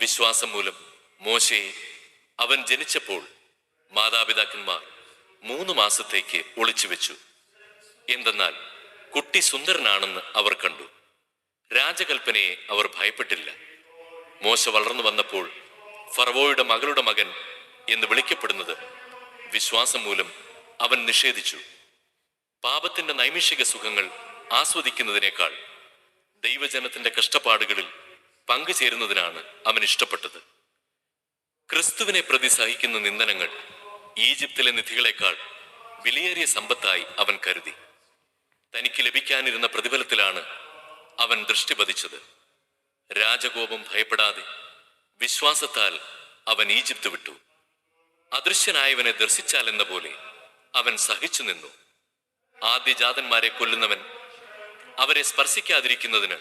വിശ്വാസം മൂലം മോശയെ അവൻ ജനിച്ചപ്പോൾ മാതാപിതാക്കന്മാർ മൂന്ന് മാസത്തേക്ക് ഒളിച്ചു വെച്ചു. എന്തെന്നാൽ കുട്ടി സുന്ദരനാണെന്ന് അവർ കണ്ടു. രാജകൽപ്പനയെ അവർ ഭയപ്പെട്ടില്ല. മോശ വളർന്നു വന്നപ്പോൾ ഫറവോയുടെ മകളുടെ മകൻ എന്ന് വിളിക്കപ്പെടുന്നത് വിശ്വാസം മൂലം അവൻ നിഷേധിച്ചു. പാപത്തിന്റെ നൈമിഷിക സുഖങ്ങൾ ആസ്വദിക്കുന്നതിനേക്കാൾ ദൈവജനത്തിന്റെ കഷ്ടപ്പാടുകളിൽ പങ്കുചേരുന്നതിനാണ് അവൻ ഇഷ്ടപ്പെട്ടത്. ക്രിസ്തുവിനെ പ്രതി സഹിക്കുന്ന നിന്ദനങ്ങൾ ഈജിപ്തിലെ നിധികളെക്കാൾ വിലയേറിയ സമ്പത്തായി അവൻ കരുതി. തനിക്ക് ലഭിക്കാനിരുന്ന പ്രതിഫലത്തിലാണ് അവൻ ദൃഷ്ടി പതിച്ചത്. രാജകോപം ഭയപ്പെടാതെ വിശ്വാസത്താൽ അവൻ ഈജിപ്ത് വിട്ടു. അദൃശ്യനായവനെ ദർശിച്ചാലെന്ന പോലെ അവൻ സഹിച്ചു നിന്നു. ആദ്യജാതന്മാരെ കൊല്ലുന്നവൻ അവരെ സ്പർശിക്കാതിരിക്കുന്നതിന്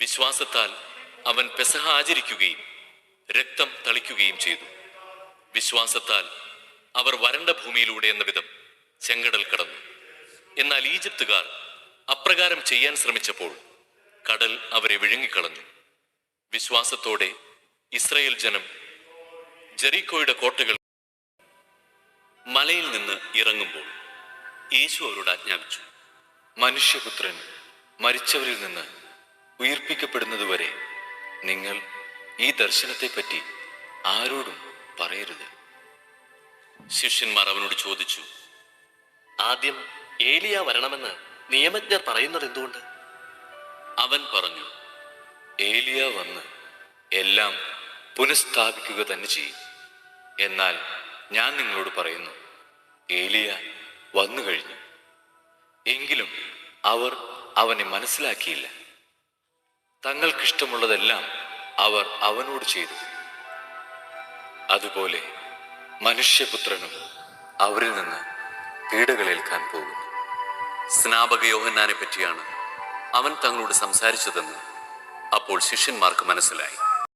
വിശ്വാസത്താൽ അവൻ പെസഹ ആചരിക്കുകയും രക്തം തളിക്കുകയും ചെയ്തു. വിശ്വാസത്താൽ അവർ വരണ്ട ഭൂമിയിലൂടെ എന്ന വിധം ചെങ്കടൽ കടന്നു. എന്നാൽ ഈജിപ്തുകാർ അപ്രകാരം ചെയ്യാൻ ശ്രമിച്ചപ്പോൾ കടൽ അവരെ വിഴുങ്ങിക്കളഞ്ഞു. വിശ്വാസത്തോടെ ഇസ്രയേൽ ജനം ജെറീക്കോയുടെ കോട്ടകൾ മലയിൽ നിന്ന് ഇറങ്ങുമ്പോൾ യേശു അവരോട് ആജ്ഞാപിച്ചു മനുഷ്യപുത്രൻ മരിച്ചവരിൽ നിന്ന് ഉയിർപ്പിക്കപ്പെടുന്നതുവരെ നിങ്ങൾ ഈ ദർശനത്തെപ്പറ്റി ആരോടും പറയരുത്. ശിഷ്യന്മാർ അവനോട് ചോദിച്ചു ആദ്യം ഏലിയ വരണമെന്ന് നിയമജ്ഞർ പറയുന്നത് എന്തുകൊണ്ട്? അവൻ പറഞ്ഞു ഏലിയ വന്ന് എല്ലാം പുനഃസ്ഥാപിക്കുക തന്നെ ചെയ്യും. എന്നാൽ ഞാൻ നിങ്ങളോട് പറയുന്നു ഏലിയ വന്നു കഴിഞ്ഞു എങ്കിലും അവർ അവനെ മനസ്സിലാക്കിയില്ല. തങ്ങൾക്കിഷ്ടമുള്ളതെല്ലാം അവർ അവനോട് ചെയ്തു. അതുപോലെ മനുഷ്യപുത്രനും അവരിൽ നിന്ന് പീഡകളേൽക്കാൻ പോകുന്നു. സ്നാപക യോഹന്നാനെ പറ്റിയാണ് അവൻ തങ്ങളോട് സംസാരിച്ചതെന്ന് അപ്പോൾ ശിഷ്യന്മാർക്ക് മനസ്സിലായി.